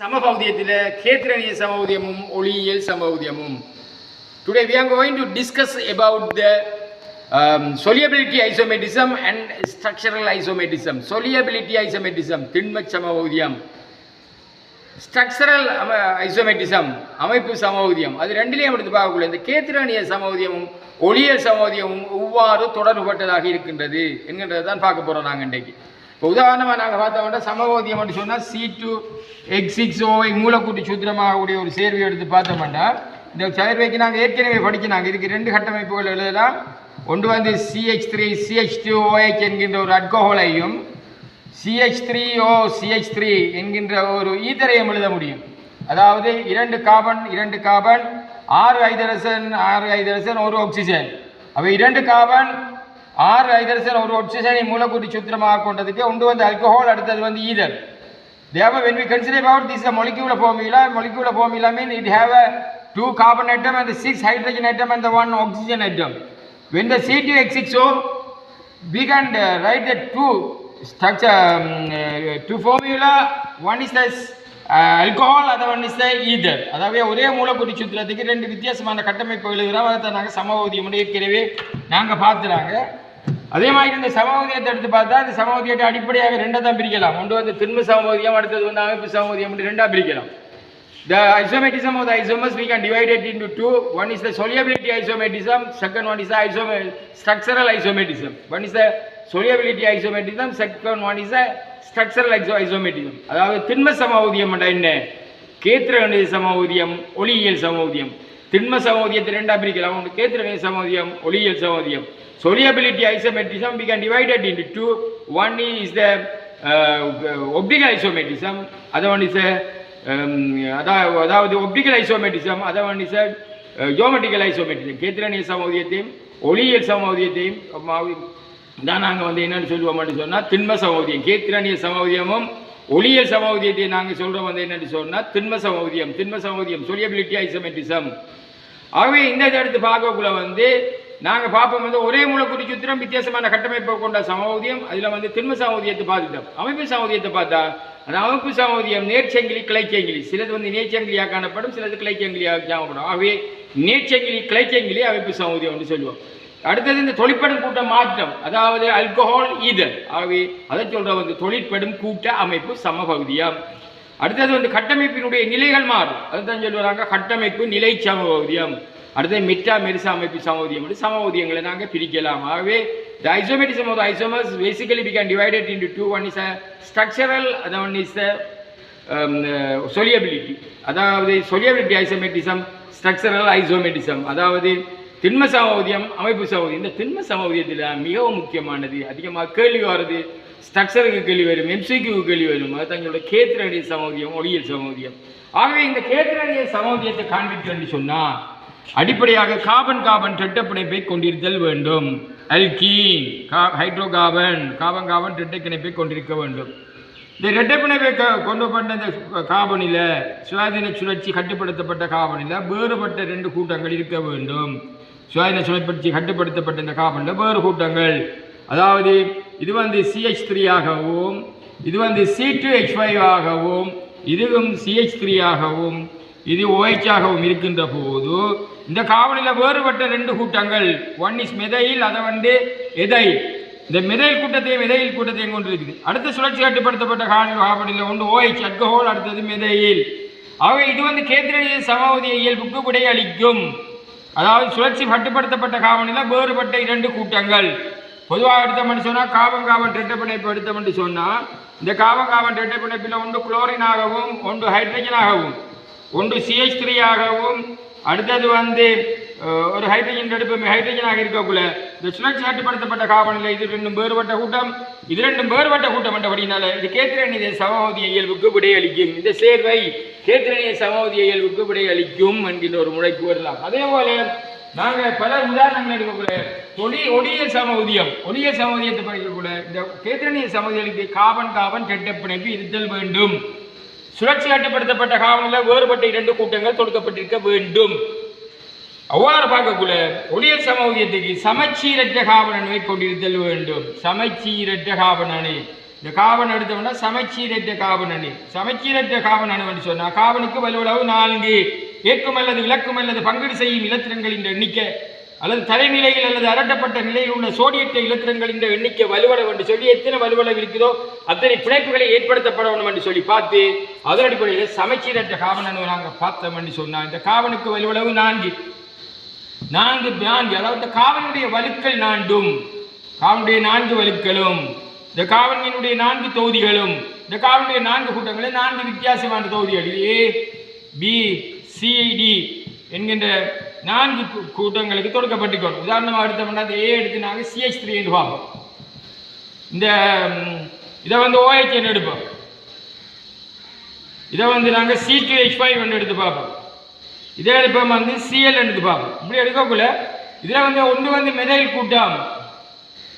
சமபௌதியத்தில் கேத்திரனிய சமபௌதியமும் ஒளியியல் சமபௌதியமும். Today we are going to discuss about the solubility isomerism and structural isomerism solubility isomerism திண்ம சமபௌதியம். ஸ்ட்ரக்சரல் ஐசோமெட்டிசம் um, uh, அமைப்பு சமபௌதியம். அது ரெண்டுலேயும் எடுத்து பார்க்கக்குள்ள இந்த கேத்திரனிய சமபௌதியமும் ஒளியல் சமபௌதியமும் ஒவ்வாறு தொடர்புபட்டதாக இருக்கின்றது என்கின்றதை தான் பார்க்க போகிறோம் நாங்கள் இன்றைக்கு. இப்போ உதாரணமாக நாங்கள் பார்த்தோம்னா சமபௌதியம் என்று சொன்னால் சி டூ எக்ஸ் சிக்ஸ் ஓவை மூலக்கூட்டு சூத்திரமாகக்கூடிய ஒரு சேர்வை எடுத்து பார்த்தோம்னா இந்த சேர்வைக்கு நாங்கள் ஏற்கனவே படிக்கிறாங்க இதுக்கு ரெண்டு கட்டமைப்புகள் எழுதலாம். ஒன்று வந்து CH three CH two OH என்கின்ற ஒரு அட்கோஹோலையும் CH three O CH three என்கின்ற ஒரு ஈதரையும் எழுத முடியும். அதாவது இரண்டு கார்பன் இரண்டு கார்பன் ஆறு ஐதரசன் ஆறு ஐதரசன் ஒரு ஆக்சிஜன். அவை இரண்டு கார்பன் ஆறு ஐதரசன் ஒரு ஆக்சிஜனை மூலக்கூட்டு சூத்திரமாக கொண்டதுக்கு ஒன்று வந்து ஆல்கஹால் அடுத்தது வந்து ether Therefore, when we consider about this the molecular formula, molecular formula mean it have a two carbon atom and the six hydrogen atom and the one oxygen atom. When the C2H6O, we can uh, write the two structure, um, uh, two formula. One is the alcohol அதவனிச ether அதாவது ஒரே மூலக்கூறு சுத்திரத்துக்கு ரெண்டு வித்தியாசமான கட்டமைப்புகள் திரவத்தை நாங்கள் சமவதியம் ஏற்கனவே நாங்கள் பார்த்துறாங்க அதே மாதிரி இந்த சமவதியத்தை எடுத்து பார்த்தா இந்த சமவதியத்தை அடிப்படையாக ரெண்டாக தான் பிரிக்கலாம் ஒன்று வந்து திண்ம சமவதியம் அடுத்தது வந்து அமைப்பு சமவதியம் ரெண்டாக பிரிக்கலாம் the isometism of the isomers we can divide it into two. One is the solubility isometism, second one is the isom structural isometism. One is the solubility isometism, second one structural Exo isomerism அதாவது திண்ம சமபௌதியம் என்ன? கேத்திரகணித சமபௌதியம் ஒளியியல் சமபௌதியம் திண்ம சமபௌதியத்தை ரெண்டா பிரிக்கலாம். ஒன்று கேத்திரகணித சமபௌதியம் ஒளியியல் சமபௌதியம் solubility isomerism we can divide it into two. One is the uh, optical isomerism, other one is a um, அதாவது ஒப்டிக்கல் ஐசோமெட்டிசம் அதை வந்து சார் ஜியோமெட்டிக்கல் ஐசோமெட்டிசம் கேத்திரனிய சமூதியத்தையும் ஒளியியல் சமூதியத்தையும் தான் நாங்கள் வந்து என்னென்னு சொல்லுவோம்னு சொன்னால் திண்ம சமௌதியம். கேத்திரனிய சமௌதியமும் ஒளிய சமௌதியத்தை நாங்கள் சொல்கிறோம் வந்து என்னன்னு சொன்னால் திண்ம சமூதியம். திண்ம சமூதியம் சொலியபிலிட்டி ஐசமெட்டிசம் ஆகவே இந்த இடத்து பார்க்கக்குள்ள வந்து நாங்கள் பார்ப்போம் வந்து ஒரே மூலக்கூட்டு சுத்திரம் வித்தியாசமான கட்டமைப்பை கொண்ட சமௌதியம் அதில் வந்து திண்ம சமூதியத்தை பார்த்துட்டோம். அமைப்பு சமூதியத்தை பார்த்தா அந்த அமைப்பு சமௌதியம் நேர்ச்சங்கிலி கிளைச்சங்கிலி. சிலது வந்து நேர்ச்சங்கிலியாக காணப்படும் சிலது கிளைச்சங்கிலியாக காணப்படும். ஆகவே நேர்ச்சங்கிலி கிளைச்சங்கிலி அமைப்பு சமௌதியம் என்று சொல்லுவோம். அடுத்தது இந்த தொழிற்படும் கூட்ட மாற்றம். அதாவது அல்கோஹால் ஈதர் ஆகவே அதை சொல்ற வந்து தொழிற்படும் கூட்ட அமைப்பு சமபகுதியம். அடுத்தது வந்து கட்டமைப்பினுடைய நிலைகள் மாறும். அதுதான் சொல்லுவாங்க கட்டமைப்பு நிலை சமபகுதியம். அடுத்தது மிட்டா மெரிசா அமைப்பு சமபௌதியம் என்று நாங்கள் பிரிக்கலாம். ஆகவே the isomerism of the isomers basically we can divide it into two. One is a structural other one is um, uh, solubility. அதாவது solubility isomerism structural isomerism அதாவது திண்ம சமவதியம் அமைப்பு சமவதி இந்த திண்ம சமவதியத்தில் மிகவும் முக்கியமானது அதிகமாக கேள்வி வருது ஸ்ட்ரக்சருக்கு கேள்வி வரும் எம்சிக்கு கேள்வி வரும். அது தங்களோட கேத்திரடிய சமவதியம் ஒளியல் சமவதியம். ஆகவே இந்த கேத்திரடிய சமவதியத்தை காண்பித்து சொன்னால் அடிப்படையாக கார்பன் கார்பன் பிணைப்பை கொண்டிருத்தல் வேண்டும். அல்கீன் கா ஹைட்ரோ கார்பன் கார்பன் கார்பன் ரெட்டை பிணைப்பை கொண்டிருக்க வேண்டும். இந்த ரெட்டை க கொண்டு பண்ண இந்த கார்பனில் சுயாதீன சுழற்சி கட்டுப்படுத்தப்பட்ட கார்பனில் வேறுபட்ட ரெண்டு கூட்டங்கள் இருக்க வேண்டும். சுயாதீன சுழற்சி கட்டுப்படுத்தப்பட்ட இந்த கார்பனில் வேறு கூட்டங்கள். அதாவது இது வந்து சிஹெச் த்ரீ ஆகவும் இது வந்து சி டூ ஹெச் ஃபைவ் ஆகவும் இதுவும் சிஹெச் த்ரீ ஆகவும் இது OH ஆகவும் இருக்கின்ற போது இந்த காவலில் வேறுபட்ட ரெண்டு கூட்டங்கள். ஒன் இஸ் மிதையில் அதை வந்து எதை இந்த மிதையில் கூட்டத்தையும் மிதையில் கூட்டத்தையும் கொண்டு இருக்குது. அடுத்த சுழற்சி கட்டுப்படுத்தப்பட்ட காவலில் காவலில் ஒன்று ஓஹெச் அட்கஹோல் அடுத்தது மிதையில் ஆகவே இது வந்து கேந்திரிய சமவதிய இயல்புக்கு விடையளிக்கும் அதாவது சுழற்சி கட்டுப்படுத்தப்பட்ட காவலில் வேறுபட்ட இரண்டு கூட்டங்கள். பொதுவாக எடுத்தோம்னு சொன்னால் காபன் காபன் ரெட்டப்பிணைப்பு எடுத்தோம்னு சொன்னால் இந்த காபன் காபன் ரெட்டப்பிணைப்பில் ஒன்று குளோரினாகவும் ஒன்று ஹைட்ரஜனாகவும் ஒன்று சிஹெச் த்ரீ ஆகவும் அடுத்தது வந்து ஒரு ஹைட்ரஜன் எடுப்பு ஹைட்ரஜனாக இருக்கக்குள்ள இந்த சுழற்சி கட்டுப்படுத்தப்பட்ட காபனில் இது ரெண்டும் வேறுபட்ட கூட்டம். இது ரெண்டும் வேறுபட்ட கூட்டம் என்றபடினால இது கேத்திரனிய சமவதிய இயல்புக்கு விடையளிக்கும். இந்த சேர்வை கேத்திரனிய சமவதிய இயல்புக்கு விடையளிக்கும் என்கின்ற ஒரு முறைக்கு வரலாம். அதே போல நாங்கள் பல உதாரணங்கள் எடுக்கக்குள்ள ஒளி ஒளியல் சமவதியம் ஒளியல் சமவதியத்தை படிக்கக்குள்ள இந்த கேத்திரனிய சமவதியலுக்கு காபன் காபன் கெட்ட பிணைப்பு இருத்தல் வேண்டும். சுழற்சி கட்டுப்படுத்தப்பட்ட காவலில் வேறுபட்ட இரண்டு கூட்டங்கள் தொடுக்கப்பட்டிருக்க வேண்டும். அவ்வாறு பார்க்கக்குள்ள ஒளியல் சமூகத்துக்கு சமச்சீரற்ற காவலனை கொண்டிருத்தல் வேண்டும். சமச்சீரற்ற காவலனை இந்த காவன் எடுத்தோம்னா சமச்சீரற்ற காவன் சமச்சீரற்ற காவன் அணு சொன்னா காவனுக்கு வலுவளவு நான்கு. ஏற்கும் அல்லது விளக்கும் அல்லது பங்கீடு செய்யும் இலத்திரங்களின் எண்ணிக்கை. அல்லது தலைநிலையில் அல்லது அரட்டப்பட்ட நிலையில் உள்ள சோடியற்ற இலத்திரங்களின் எண்ணிக்கை வலுவளவு என்று சொல்லி எத்தனை வலுவளவு இருக்குதோ அத்தனை பிணைப்புகளை ஏற்படுத்தப்பட வேண்டும் என்று சொல்லி பார்த்து அதன் அடிப்படையில் சமச்சீரற்ற காவன் நாங்கள் பார்த்தோம் என்று சொன்னால் இந்த காவனுக்கு வலுவளவு நான்கு. நான்கு நான்கு அதாவது காவனுடைய வலுக்கள் நாண்டும் காவனுடைய நான்கு வலுக்களும் இந்த காவனினுடைய நான்கு தொகுதிகளும் இந்த காவனுடைய நான்கு கூட்டங்களும் நான்கு வித்தியாசமான தொகுதிகள். இது ஏ பி சிடி என்கின்ற நான்கு கூட்டங்களுக்கு தொடுக்கப்பட்டுக்கணும் உதாரணமாக எடுத்தோம்னா இந்த ஏ எடுத்து நாங்கள் சிஹெச் த்ரீ என்று பார்ப்போம். இந்த இதை வந்து ஓஹெச் எடுப்போம். இதை வந்து நாங்கள் சி டூ ஹெச் ஃபைவ் எடுத்து பார்ப்போம். இதே எடுப்போம் வந்து சிஎல் எடுத்து பார்ப்போம் இப்படி எடுக்கக்குள்ள இதில் வந்து ஒன்று வந்து மெதைல் கூட்டம்.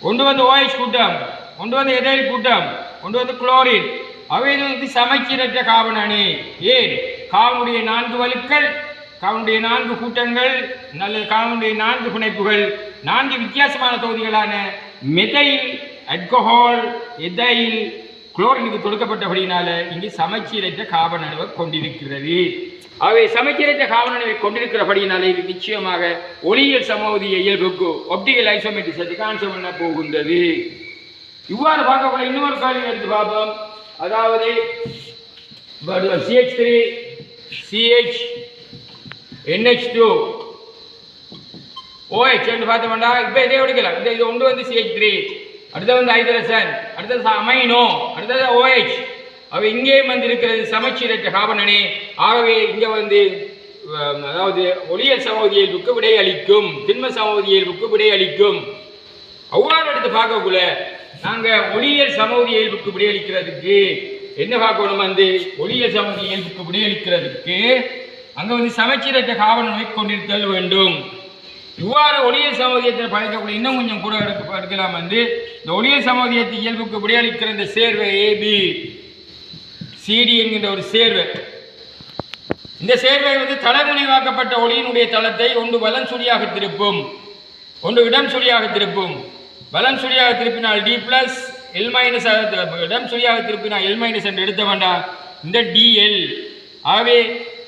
ஒன்று வந்து ஓஎஸ் கூட்டம். ஒன்று வந்து எதைல் கூட்டம். ஒன்று வந்து குளோரின் அவை இது வந்து சமைச்சீரற்ற காவன் அணி. ஏன்? காவனுடைய நான்கு வலுக்கள் காவனுடைய நான்கு கூட்டங்கள் நல்லது காவனுடைய நான்கு பிணைப்புகள். நான்கு வித்தியாசமான தொகுதிகளான மெதைல் அல்கஹால் எதைல் குளோரினுக்கு தொடுக்கப்பட்டபடியினால இங்கு சமச்சீரற்ற காவன் கொண்டிருக்கிறது. அவை சமச்சீரற்ற காவன் அணுவை கொண்டிருக்கிறபடியினால இது நிச்சயமாக ஒளியியல் சமோதிய இயல்புக்கு ஒப்டிகல் ஐசோமெட்டிக் கான்செப்ட் பண்ண போகின்றது. இவ்வாறு பார்க்கக்கூடிய இன்னொரு காரியம் எடுத்து பார்ப்போம். அதாவது CH three CH NH two OH என்று பார்த்தோம்னா இப்போ இதே எடுக்கலாம். இந்த இது ஒன்று வந்து சிஹெச் த்ரீ அடுத்தது வந்து ஹைதரசன் அடுத்தது அமைனோ அடுத்தது ஓஹெச் அவை இங்கேயும் வந்து இருக்கிறது சமச்சீரற்ற காபனனே. ஆகவே இங்கே வந்து அதாவது ஒளியல் சமோதி இயல்புக்கு விடை அளிக்கும் திண்ம சமோதி இயல்புக்கு விடை அளிக்கும். அவ்வாறு எடுத்து பார்க்கக்குள்ள நாங்கள் ஒளியல் சமூக இயல்புக்கு விடையளிக்கிறதுக்கு என்ன பார்க்கணும் வந்து? ஒளியல் சமூக இயல்புக்கு விடையளிக்கிறதுக்கு அங்கே வந்து சமச்சீரற்ற காவலனை கொண்டிருத்தல் வேண்டும். இவ்வாறு ஒளிய சமூகத்தில் படைக்கக்கூடிய இன்னும் கொஞ்சம் கூட எடுக்க எடுக்கலாம் வந்து இந்த ஒளிய சமூகத்தின் இயல்புக்கு விடையளிக்கிற இந்த சேர்வை ஏபி சிடி என்கின்ற ஒரு சேர்வை. இந்த சேர்வை வந்து தளமுனைவாக்கப்பட்ட ஒளியினுடைய தளத்தை ஒன்று வலன் சுழியாக திருப்பும் ஒன்று இடம் சுழியாக திருப்பும். வலன் சுழியாக திருப்பினால் டி பிளஸ் எல் மைனஸ் இடம் சுழியாக திருப்பினால் எல் மைனஸ் என்று எடுத்த வேண்டாம் இந்த டிஎல் ஆகவே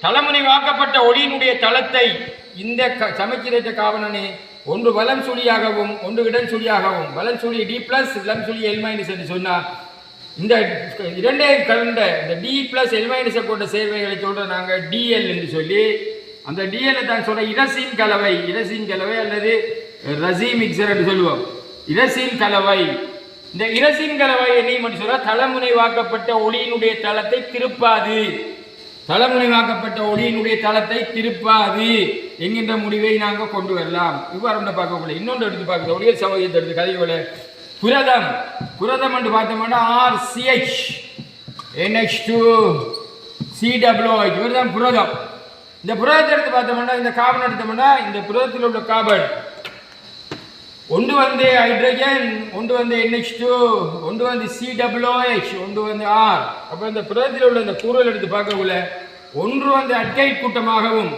தளமுனைவாக்கப்பட்ட ஒளியினுடைய தளத்தை இந்த க சமச்சீரற்ற காவலனே ஒன்று வலம் சுழியாகவும் ஒன்று இடம் சுழியாகவும். வலம் சுழி டி பிளஸ் இளம் சுழி எல் மைனஸ் என்று சொன்னால் இந்த இரண்டே கலந்த இந்த டி பிளஸ் எல் மைனஸை கொண்ட சேர்வைகளை சொல்கிற நாங்கள் டிஎல் என்று சொல்லி அந்த டிஎல் தான் சொல்ற இரசின் கலவை இரசின் கலவை அல்லது ரசி மிக்சர் என்று சொல்லுவோம். இரசின் கலவை. இந்த இரசின் கலவை என்ன மட்டும் சொல்ற வாக்கப்பட்ட ஒளியினுடைய தளத்தை திருப்பாது. தளமுனைவாக்கப்பட்ட ஒளியினுடைய தளத்தை திருப்பாது என்கின்ற முடிவை நாங்கள் கொண்டு வரலாம். இவ்வாறு ஒன்று பார்க்கக்கூடாது இன்னொன்று எடுத்து பார்க்குறது ஒளியல் சமூகத்தை எடுத்து கதைகளை புரதம். புரதம் என்று பார்த்தோம்னா R CH NH two CWH இவர் தான் புரதம். இந்த புரதத்தை எடுத்து பார்த்தோம்னா இந்த கார்பன் எடுத்தோம்னா இந்த புரதத்தில் உள்ள கார்பன் ஒன்று வந்து ஹைட்ரஜன் ஒன்று வந்து NH2 டூ ஒன்று வந்து சிடபிள்யூஹெச் ஒன்று வந்து ஆர் அப்போ இந்த புரதத்தில் உள்ள இந்த கூறுகள் எடுத்து பார்க்கக்குள்ள ஒன்று வந்து அட்கைட் கூட்டமாகவும்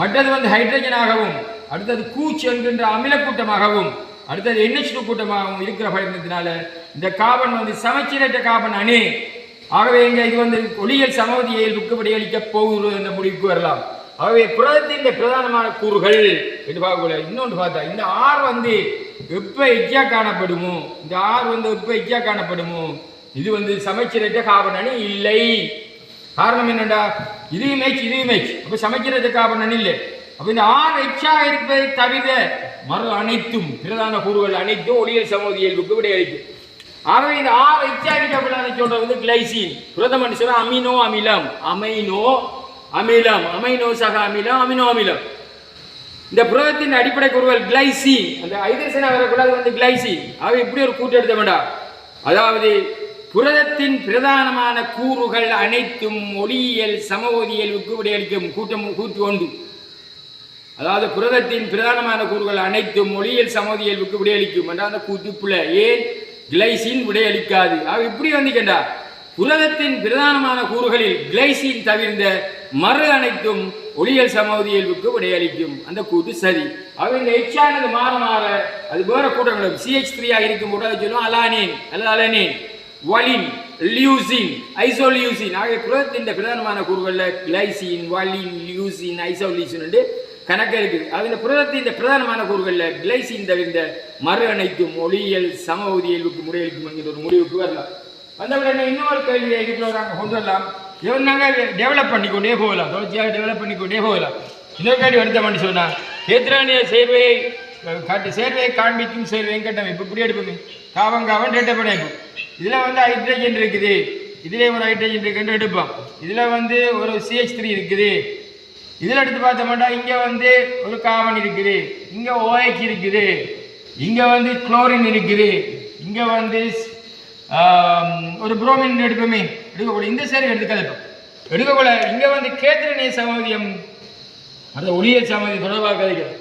மற்றது வந்து ஹைட்ரஜனாகவும் அடுத்தது கூச் என்கின்ற அமில கூட்டமாகவும் அடுத்தது என்ஹெச் டூ கூட்டமாகவும் இருக்கிற பயணத்தினால இந்த காபன் வந்து சமச்சீரற்ற காபன் அணு. ஆகவே இங்கே இது வந்து ஒளியல் சமவதியை புக்கு விடையளிக்க போகிறது என்ற முடிவுக்கு வரலாம். ஆகவே புரதத்தின் இந்த பிரதானமான கூறுகள் என்று பார்க்கக்கூடாது இன்னொன்று பார்த்தா இந்த ஆர் வந்து எப்போ எக்கியா காணப்படுமோ? இந்த ஆர் வந்து எப்போ எக்கியா காணப்படுமோ? இது வந்து சமைச்சரற்ற கார்பன் இல்லை. காரணம் என்னடா இதையும் மேய்ச்சி இதையும் மேய்ச்சி. அப்போ சமைச்சரற்ற கார்பன் இல்லை. அப்போ இந்த ஆர் எச்சா இருப்பதை தவிர மறு அனைத்தும் பிரதான கூறுகள் அனைத்தும் ஒளியல் சமூக இயல்புக்கு விடையளிக்கும். ஆகவே இந்த ஆறு எச்சாரிக்கப்படாத சொல்றது வந்து கிளைசின். புரதம் என்று அமினோ அமிலம். அமைனோ அமிலம். அமைனோ சக அமிலம் அமினோ அமிலம். இந்த புரதத்தின் அடிப்படை கூறுகள் கிளைசி அந்த ஐதரசனா வரக்கூடாது வந்து கிளைசி அவை இப்படி ஒரு கூட்டு எடுத்த வேண்டாம் அதாவது புரதத்தின் பிரதானமான கூறுகள் அனைத்தும் ஒளியியல் சமவோதியலுக்கு விடையளிக்கும் கூட்டம் கூட்டு ஒன்று. அதாவது புரதத்தின் பிரதானமான கூறுகள் அனைத்தும் மொழியியல் சமோதி இயல்புக்கு விடையளிக்கும் என்றால் அந்த கூட்டுப்புல ஏன்? கிளைசின் விடையளிக்காது. ஆக இப்படி வந்துக்கண்டா புரதத்தின் பிரதானமான கூறுகளில் கிளைசின் தவிர்ந்த மறு அனைத்தும் ஒளியல் சமூக இயல்புக்கு விடையளிக்கும் அந்த கூத்து சரி. அவங்க இந்த எச்சானது மாற மாற அது வேற கூட்டங்களும். சிஹெச் த்ரீயாக இருக்கும் போது அதை சொல்லுவோம் அலானின் அல்ல அலனின் வலின் லியூசின் ஐசோலியூசின். ஆகிய குலத்தின் பிரதானமான கூறுகளில் கிளைசின் வலின் லியூசின் ஐசோலியூசின் என்று கணக்கு இருக்குது. அதில் புரதத்தின் பிரதானமான கூறுகளில் கிளைசின் தவிர்ந்த மறு அணைக்கும் ஒளியியல் சம இயல்புக்கு முறையளிக்கும் என்கிற ஒரு முடிவுக்கு வரலாம். வந்தவுடனே இன்னொரு கேள்வியை இதுக்குள்ள கொண்டு வரலாம். நாங்கள் டெவலப் பண்ணிக்கொண்டே போகலாம் தொடர்ச்சியாக டெவலப் பண்ணிக்கொண்டே போகலாம் இன்னொரு கேள்வி பண்ணி சொன்னால் கேத்திரானிய சேர்வையை காட்டு சேர்வையை காண்பிக்கும் சேர்வையும் கட்டமைப்பு இப்படி எடுப்போமே. காவங்காவன் ரெட்டை பிணைப்பு இதில் வந்து ஹைட்ரஜன் இருக்குது. இதில் ஒரு ஹைட்ரஜன் இருக்குன்னு எடுப்போம். இதில் வந்து ஒரு சிஹெச் த்ரீ இருக்குது. இதில் எடுத்து பார்த்தோம்னா இங்கே வந்து ஒரு காவன் இருக்குது. இங்கே ஓஎச் இருக்குது. இங்கே வந்து குளோரின் இருக்குது. இங்கே வந்து ஒரு புரோமின் எடுப்போமே. எடுக்கக்கூடாது இந்த சேரி எடுத்துக்காது இப்போ இங்கே வந்து கேத்திரனிய சமாதியம். அந்த ஒளிய சமாதி தொடர்பாக கதைக்கிறது.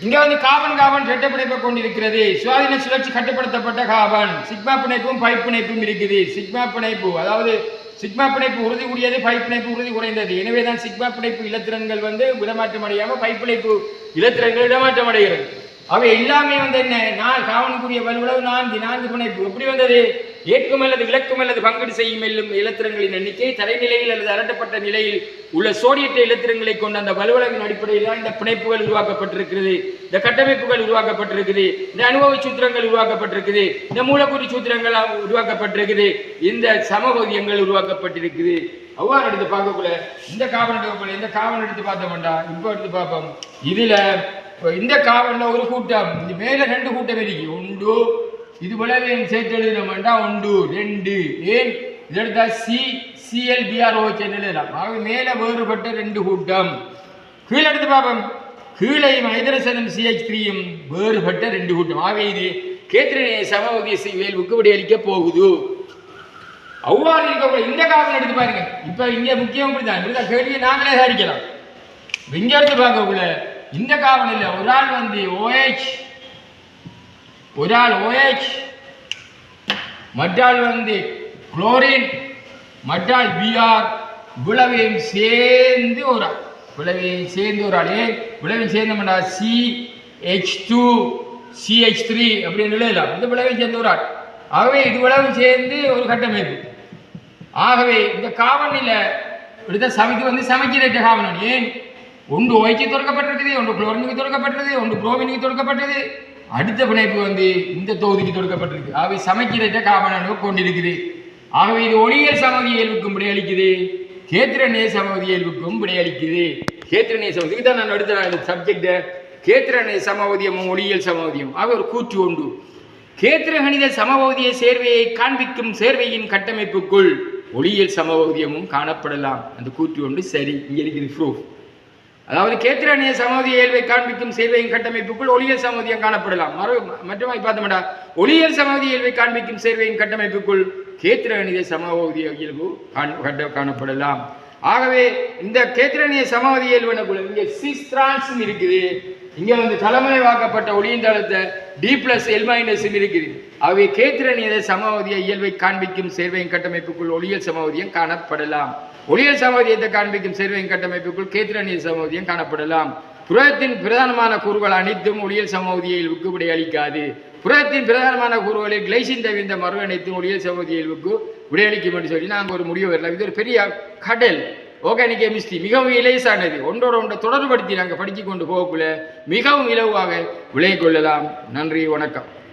இங்கே வந்து காபன் காபன் ரெட்டை பிணைப்பை கொண்டிருக்கிறது. சுவாதீன சுழற்சி கட்டுப்படுத்தப்பட்ட காபன். சிக்மா பிணைப்பும் பைப் பிணைப்பும் இருக்குது. சிக்மா பிணைப்பு அதாவது சிக்மா பிணைப்பு உறுதி கூடியது பைப் பிணைப்பு உறுதி குறைந்தது. எனவே தான் சிக்மா பிணைப்பு இலத்திரன்கள் வந்து இடமாற்றம் அடையாமல் பைப் பிணைப்பு இலத்திரன்கள் இடமாற்றம் அடைகிறது. அவை எல்லாமே வந்து என்ன? நான் காவனுக்குரிய வலுவளவு நான்கு நான்கு பிணைப்பு. எப்படி வந்தது? ஏற்கும் அல்லது விளக்கும் அல்லது பங்கீடு செய்யும் எல்லும் இலத்திரங்களின் எண்ணிக்கை தரைநிலையில் அல்லது அரட்டப்பட்ட நிலையில் உள்ள சோடியற்ற இலத்திரங்களை கொண்ட அந்த வலுவலகின் அடிப்படையில் தான் இந்த பிணைப்புகள் உருவாக்கப்பட்டிருக்கிறது இந்த கட்டமைப்புகள் உருவாக்கப்பட்டிருக்குது இந்த அனுபவ சூத்திரங்கள் உருவாக்கப்பட்டிருக்குது இந்த மூலக்கூறு சூத்திரங்கள் உருவாக்கப்பட்டிருக்குது இந்த சமபோதியங்கள் உருவாக்கப்பட்டிருக்குது அவ்வாறு எடுத்து பார்க்கக்குள்ள இந்த காவல் இந்த காவல் எடுத்து பார்த்தோம்டா இப்போ எடுத்து பார்ப்போம். இதில் இந்த காவலில் ஒரு கூட்டம் இது மேலே ரெண்டு கூட்டம் இருக்கு. உண்டு இது போலவே சேர்த்து எழுதினோம்டா ஒன்று ரெண்டு ஏன்? இதெடுத்தா சி சிஎல்பிஆர் ஓ எழுதலாம். ஆக மேலே வேறுபட்ட ரெண்டு கூட்டம். கீழே எடுத்து பார்ப்போம். கீழையும் ஹைதரசனும் சிஹெச் த்ரீயும் வேறுபட்ட ரெண்டு கூட்டம். ஆக இது கேத்திரனைய சமவதிய வேல்வுக்கு விடையளிக்க போகுது. அவ்வாறு இருக்கக்கூடிய இந்த காவல் எடுத்து பாருங்க. இப்போ இங்கே முக்கியம் இப்படிதான். இப்படிதான் கேள்வியை நாங்களே சாதிக்கலாம் இங்கே எடுத்து பார்க்கக்குள்ள இந்த காவல் ஒரு ஆள் வந்து ஓஹெச் ஒரு ஆள் ஓஹெச் மற்றாள் வந்து குளோரின் மற்றாள் பிஆர் விளவையும் சேர்ந்து ஒரு ஆள். விளவையும் சேர்ந்து ஒரு ஆள். ஏன்? விளவையும் சேர்ந்தோம்னா C H two CH three அப்படின்னு எழுதலாம். இந்த விளவையும் சேர்ந்த ஒரு ஆள். ஆகவே இது விளவும் சேர்ந்து ஒரு கட்டமைப்பு ஆகவே இந்த காவனில் எடுத்த சமைக்கு வந்து சமைக்கிற காவனன் ஏன்? ஒன்று ஓய்க்கு தொடக்கப்பட்டிருக்குது ஒன்று குளோரினுக்கு தொடக்கப்பட்டது ஒன்று குரோமினுக்கு தொடக்கப்பட்டது அடுத்த பிணைப்பு வந்து இந்த தொகுதிக்கு தொடுக்கப்பட்டிருக்கு. ஆகவே சமைக்கிறத காவனனு கொண்டிருக்குது. ஆகவே இது ஒளியியல் சமதி இயல்புக்கும் விடையளிக்குது கேத்திரநேய சமதி இயல்புக்கும் விடையளிக்குது கேத்திரநேய சமதி இதுதான் நான் எடுத்த இந்த சப்ஜெக்டை கேத்திரநேய சமவதியமும் ஒளியியல் சமவதியம் ஆக ஒரு கூற்று உண்டு. கேத்திரகணித சமபகுதிய சேர்வையை காண்பிக்கும் சேர்வையின் கட்டமைப்புக்குள் ஒளியியல் சமபகுதியமும் காணப்படலாம். அந்த கூற்று ஒன்று சரி இங்கே இருக்குது ப்ரூஃப் அதாவது கேத்திரணிய சமோதிய இயல்பை காண்பிக்கும் சேர்வையின் கட்டமைப்புக்குள் ஒளியல் சமோதியம் காணப்படலாம். மறு மற்றமாய் பார்த்தோம்டா. ஒளியியல் சமோதிய இயல்பை காண்பிக்கும் சேர்வையின் கட்டமைப்புக்குள் கேத்திரணிய சமோதிய இயல்பு காண் கட்ட காணப்படலாம். ஆகவே இந்த கேத்திரணிய சமோதி இயல்பு எனக்குள்ள இங்கே சிஸ்திரான்ஸ் இருக்குது. இங்க வந்து தலைமுறைவாக்கப்பட்ட ஒளியின் ஒளியந்தளத்தை டி பிளஸ் எல் மைனஸ் இருக்குது அவை கேத்திரணிய சமவதிய இயல்பை காண்பிக்கும் சேர்வையின் கட்டமைப்புக்குள் ஒளியல் சமவதியம் காணப்படலாம். ஒளியல் சமவதியத்தை காண்பிக்கும் சேர்வையின் கட்டமைப்புக்குள் கேத்திரணிய சமவதியம் காணப்படலாம். புரதத்தின் பிரதானமான கூறுகள் அனைத்தும் ஒளியல் சமவதிய இயல்புக்கு விடையளிக்காது. புரதத்தின் பிரதானமான கூறுகளில் கிளைசின் தவிர்ந்த மறு அனைத்தும் ஒளியல் சமவதிய இயல்புக்கு விடையளிக்கும் என்று சொல்லி நாங்கள் ஒரு முடிவு வரலாம். இது ஒரு பெரிய கடல். ஆர்கானிக் கெமிஸ்ட்ரி மிகவும் இலேசானது. ஒன்றோட ஒன்றை தொடர்படுத்தி நாங்கள் படித்து கொண்டு போகக்குள்ள மிகவும் இலவாக விளங்கிக் கொள்ளலாம். நன்றி வணக்கம்.